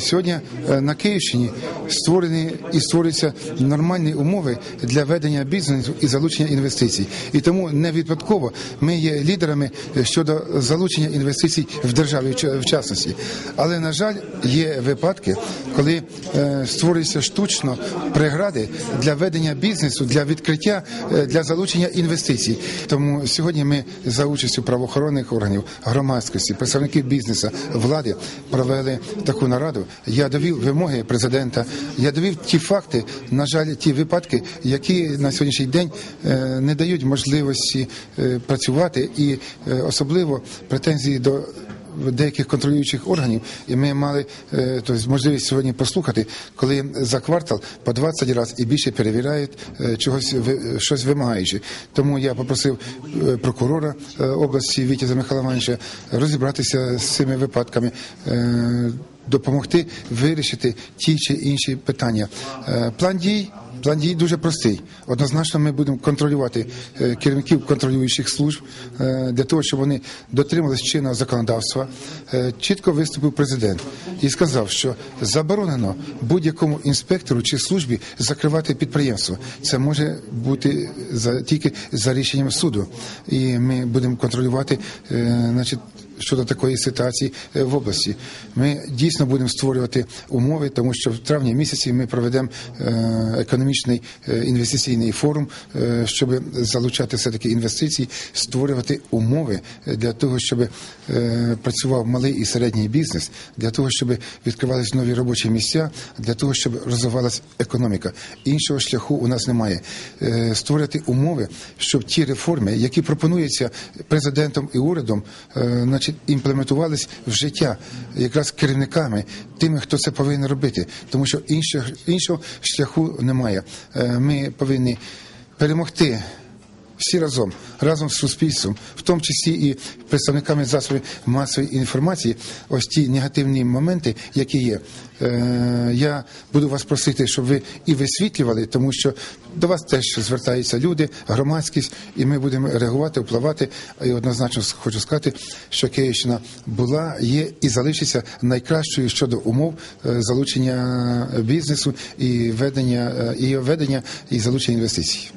Сьогодні е, на Київщині створені і створюються нормальні умови для ведення бізнесу і залучення інвестицій. І тому не випадково ми є лідерами щодо залучення інвестицій в державі в частності. Але на жаль, є випадки, коли е, створюються штучно прегради для ведення бізнесу, для відкриття, е, для залучення інвестицій. Тому сьогодні ми за участю правоохоронних органів, громадськості, представників бізнесу, влади провели таку нараду. Я довів вимоги президента. Я довів ті факти, на жаль, ті випадки, які на сьогоднішній день е, не дають можливості е, працювати, і е, особливо претензії до деяких контролюючих органів, і ми мали тобто, можливість сьогодні послухати, коли за квартал по 20 разів і більше перевіряють чогось щось вимагаючи. Тому я попросив прокурора області Вітяза Михайла розібратися з цими випадками. Допомогти вирішити ті чи інші питання. Е, План дій План дій дуже простий. Однозначно, ми будемо контролювати е, керівників контролюючих служб е, для того, щоб вони дотримувалися чинного законодавства. Чітко виступив президент і сказав, що заборонено будь-якому інспектору чи службі закривати підприємство. Це може бути за тільки за рішенням суду, і ми будемо контролювати, значить щодо такої ситуації е, в області. Ми дійсно будемо створювати умови, тому що в травні місяці ми проведемо е, економічний е, інвестиційний форум, щоб залучати все таки інвестиції, створювати умови для того, щоб працював малий і середній бізнес, для того, щоб відкривалися нові робочі місця, для того, щоб розвивалася економіка. Іншого шляху у нас немає. Створювати умови, щоб ті реформи, які пропонуються президентом і урядом, значить, імплементувались в життя якраз керівниками, тими, хто це повинен робити, тому що іншого, іншого шляху немає. Е, Ми повинні перемогти. Всі разом, разом з суспільством, в тому числі і представниками засобів масової інформації, ось ті негативні моменти, які є. Е, я буду вас просити, щоб ви і висвітлювали, тому що до вас теж звертаються люди, громадськість, і ми будемо реагувати, впливати. І однозначно хочу сказати, що Київщина була, є і залишиться найкращою щодо умов е, залучення бізнесу і ведення е, і ведення і залучення інвестицій.